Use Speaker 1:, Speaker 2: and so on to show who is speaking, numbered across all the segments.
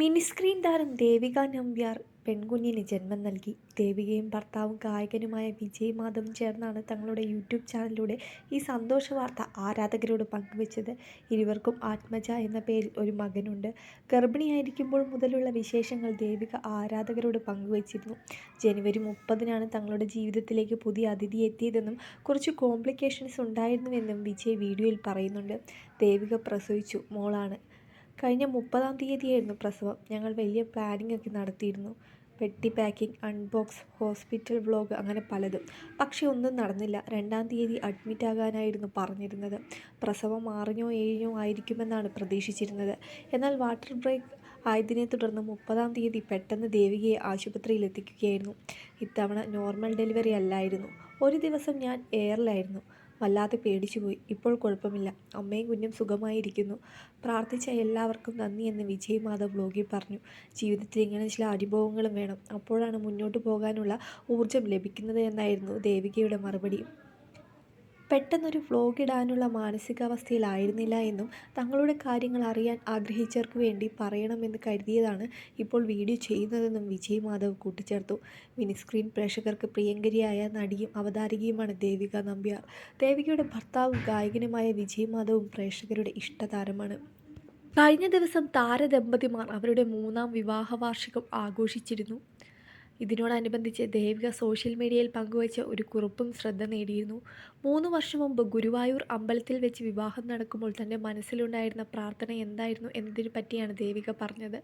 Speaker 1: Mini screen താരം ദേവിക നമ്പ്യാർ പെൺകുഞ്ഞിന് ജന്മം നൽകി. ദേവികയും ഭർത്താവും ഗായകനുമായ വിജയ് മാധവും ചേർന്നാണ് തങ്ങളുടെ യൂട്യൂബ് ചാനലിലൂടെ ഈ സന്തോഷ വാർത്ത ആരാധകരോട് പങ്കുവച്ചത്. ഇരുവർക്കും ആത്മജ എന്ന പേരിൽ ഒരു മകനുണ്ട്. ഗർഭിണിയായിരിക്കുമ്പോൾ മുതലുള്ള വിശേഷങ്ങൾ ദേവിക ആരാധകരോട് പങ്കുവച്ചിരുന്നു. ജനുവരി മുപ്പതിനാണ് തങ്ങളുടെ ജീവിതത്തിലേക്ക് പുതിയ അതിഥി എത്തിയതെന്നും കുറച്ച് കോംപ്ലിക്കേഷൻസ് ഉണ്ടായിരുന്നുവെന്നും വിജയ് വീഡിയോയിൽ പറയുന്നുണ്ട്. ദേവിക പ്രസവിച്ചു. മോളാണ്. കഴിഞ്ഞ മുപ്പതാം തീയതിയായിരുന്നു പ്രസവം. ഞങ്ങൾ വലിയ പ്ലാനിംഗ് ഒക്കെ നടത്തിയിരുന്നു. പെട്ടി പാക്കിംഗ് അൺബോക്സ് ഹോസ്പിറ്റൽ വ്ളോഗ് അങ്ങനെ പലതും. പക്ഷേ ഒന്നും നടന്നില്ല. രണ്ടാം തീയതി അഡ്മിറ്റ് ആകാനായിരുന്നു പറഞ്ഞിരുന്നത്. പ്രസവം ആറിനോ ഏഴിനോ ആയിരിക്കുമെന്നാണ് പ്രതീക്ഷിച്ചിരുന്നത്. എന്നാൽ വാട്ടർ ബ്രേക്ക് ആയതിനെ തുടർന്ന് മുപ്പതാം തീയതി പെട്ടെന്ന് ദേവികയെ ആശുപത്രിയിൽ എത്തിക്കുകയായിരുന്നു. ഇത്തവണ നോർമൽ ഡെലിവറി അല്ലായിരുന്നു. ഒരു ദിവസം ഞാൻ എയറിലായിരുന്നു വല്ലാതെ പേടിച്ചുപോയി ഇപ്പോൾ കുഴപ്പമില്ല. അമ്മയും കുഞ്ഞും സുഖമായിരിക്കുന്നു. പ്രാർത്ഥിച്ച എല്ലാവർക്കും നന്ദി എന്ന് വിജയ് മാധവ് ബ്ലോഗിൽ പറഞ്ഞു. ജീവിതത്തിൽ ഇങ്ങനെ ചില അനുഭവങ്ങളും വേണം. അപ്പോഴാണ് മുന്നോട്ട് പോകാനുള്ള ഊർജം ലഭിക്കുന്നത് എന്നായിരുന്നു ദേവികയുടെ മറുപടി. പെട്ടെന്നൊരു വ്ലോഗ് ഇടാനുള്ള മാനസികാവസ്ഥയിലായിരുന്നില്ല എന്നും തങ്ങളുടെ കാര്യങ്ങൾ അറിയാൻ ആഗ്രഹിച്ചവർക്ക് വേണ്ടി പറയണമെന്ന് കരുതിയതാണ് ഇപ്പോൾ വീഡിയോ ചെയ്യുന്നതെന്നും വിജയ് മാധവ് കൂട്ടിച്ചേർത്തു. മിനിസ്ക്രീൻ പ്രേക്ഷകർക്ക് പ്രിയങ്കരിയായ നടിയും അവതാരികയുമാണ് ദേവിക നമ്പ്യാർ. ദേവികയുടെ ഭർത്താവും ഗായകനുമായ വിജയ് മാധവും പ്രേക്ഷകരുടെ ഇഷ്ടതാരമാണ്. കഴിഞ്ഞ ദിവസം താരദമ്പതിമാർ അവരുടെ മൂന്നാം വിവാഹ വാർഷികം ആഘോഷിച്ചിരുന്നു. ഇതിനോടനുബന്ധിച്ച് ദേവിക സോഷ്യൽ മീഡിയയിൽ പങ്കുവച്ച ഒരു കുറിപ്പും ശ്രദ്ധ നേടിയിരുന്നു. മൂന്ന് വർഷം മുമ്പ് ഗുരുവായൂർ അമ്പലത്തിൽ വെച്ച് വിവാഹം നടക്കുമ്പോൾ തന്റെ മനസ്സിലുണ്ടായിരുന്ന പ്രാർത്ഥന എന്തായിരുന്നു എന്നതിനെ പറ്റിയാണ് ദേവിക പറഞ്ഞത്.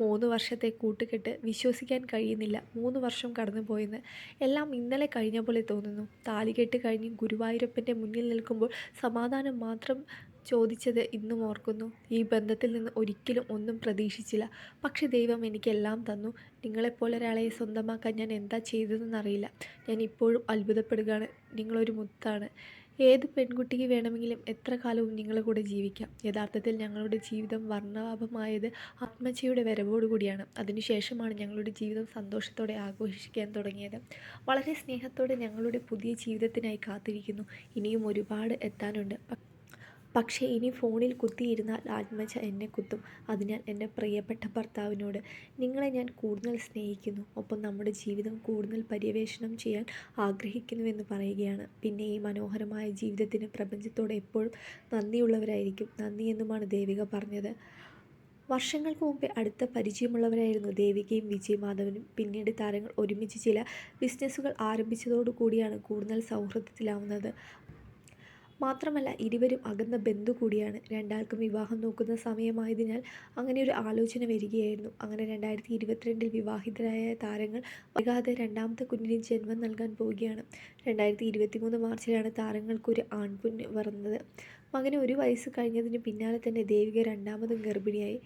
Speaker 1: മൂന്ന് വർഷത്തെ കൂട്ടുകെട്ട് വിശ്വസിക്കാൻ കഴിയുന്നില്ല. മൂന്ന് വർഷം കടന്നുപോയെന്ന് എല്ലാം ഇന്നലെ കഴിഞ്ഞ പോലെ തോന്നുന്നു. താലികെട്ട് കഴിഞ്ഞ് ഗുരുവായൂരപ്പന്റെ മുന്നിൽ നിൽക്കുമ്പോൾ സമാധാനം മാത്രം ചോദിച്ചത് ഇന്നും ഓർക്കുന്നു. ഈ ബന്ധത്തിൽ നിന്ന് ഒരിക്കലും ഒന്നും പ്രതീക്ഷിച്ചില്ല. പക്ഷേ ദൈവം എനിക്കെല്ലാം തന്നു. നിങ്ങളെപ്പോലൊരാളെ സ്വന്തമാക്കാൻ ഞാൻ എന്താ ചെയ്തതെന്നറിയില്ല. ഞാൻ ഇപ്പോഴും അത്ഭുതപ്പെടുകയാണ്. നിങ്ങളൊരു മുത്താണ്. ഏത് പെൺകുട്ടിക്ക് വേണമെങ്കിലും എത്ര കാലവും നിങ്ങളുടെ കൂടെ ജീവിക്കാം. യഥാർത്ഥത്തിൽ ഞങ്ങളുടെ ജീവിതം വർണാഭമായത് ആത്മജയുടെ വരവോടുകൂടിയാണ് അതിനുശേഷമാണ് ഞങ്ങളുടെ ജീവിതം സന്തോഷത്തോടെ ആഘോഷിക്കാൻ തുടങ്ങിയത്. വളരെ സ്നേഹത്തോടെ ഞങ്ങളുടെ പുതിയ ജീവിതത്തിനായി കാത്തിരിക്കുന്നു. ഇനിയും ഒരുപാട് എത്താനുണ്ട്. പക്ഷേ ഇനി ഫോണിൽ കുത്തിയിരുന്നാൽ ആത്മജ എന്നെ കുത്തും. അതിനാൽ എന്റെ പ്രിയപ്പെട്ട ഭർത്താവിനോട് നിങ്ങളെ ഞാൻ കൂടുതൽ സ്നേഹിക്കുന്നു. ഒപ്പം നമ്മുടെ ജീവിതം കൂടുതൽ പര്യവേഷണം ചെയ്യാൻ ആഗ്രഹിക്കുന്നുവെന്ന് പറയുകയാണ്. പിന്നെ ഈ മനോഹരമായ ജീവിതത്തിന് പ്രപഞ്ചത്തോട് എപ്പോഴും നന്ദിയുള്ളവരായിരിക്കും. നന്ദി എന്നുമാണ് ദേവിക പറഞ്ഞത്. വർഷങ്ങൾക്ക് മുമ്പേ അടുത്ത പരിചയമുള്ളവരായിരുന്നു ദേവികയും വിജയ് മാധവനും പിന്നീട് താരങ്ങൾ ഒരുമിച്ച് ചില ബിസിനസ്സുകൾ ആരംഭിച്ചതോടുകൂടിയാണ് കൂടുതൽ സൗഹൃദത്തിലാവുന്നത്. മാത്രമല്ല ഇരുവരും അകന്ന ബന്ധു കൂടിയാണ്. രണ്ടാൾക്കും വിവാഹം നോക്കുന്ന സമയമായതിനാൽ അങ്ങനെ ഒരു ആലോചന വരികയായിരുന്നു. അങ്ങനെ രണ്ടായിരത്തി ഇരുപത്തിരണ്ടിൽ വിവാഹിതരായ താരങ്ങൾ വൈകാതെ രണ്ടാമത്തെ കുഞ്ഞിന് ജന്മം നൽകാൻ പോവുകയാണ്. രണ്ടായിരത്തി ഇരുപത്തി മൂന്ന് മാർച്ചിലാണ് താരങ്ങൾക്കൊരു ആൺകുഞ്ഞ് പിറന്നത്. മകന് ഒരു വയസ്സ് കഴിഞ്ഞതിന് പിന്നാലെ തന്നെ ദേവിക രണ്ടാമതും ഗർഭിണിയായി.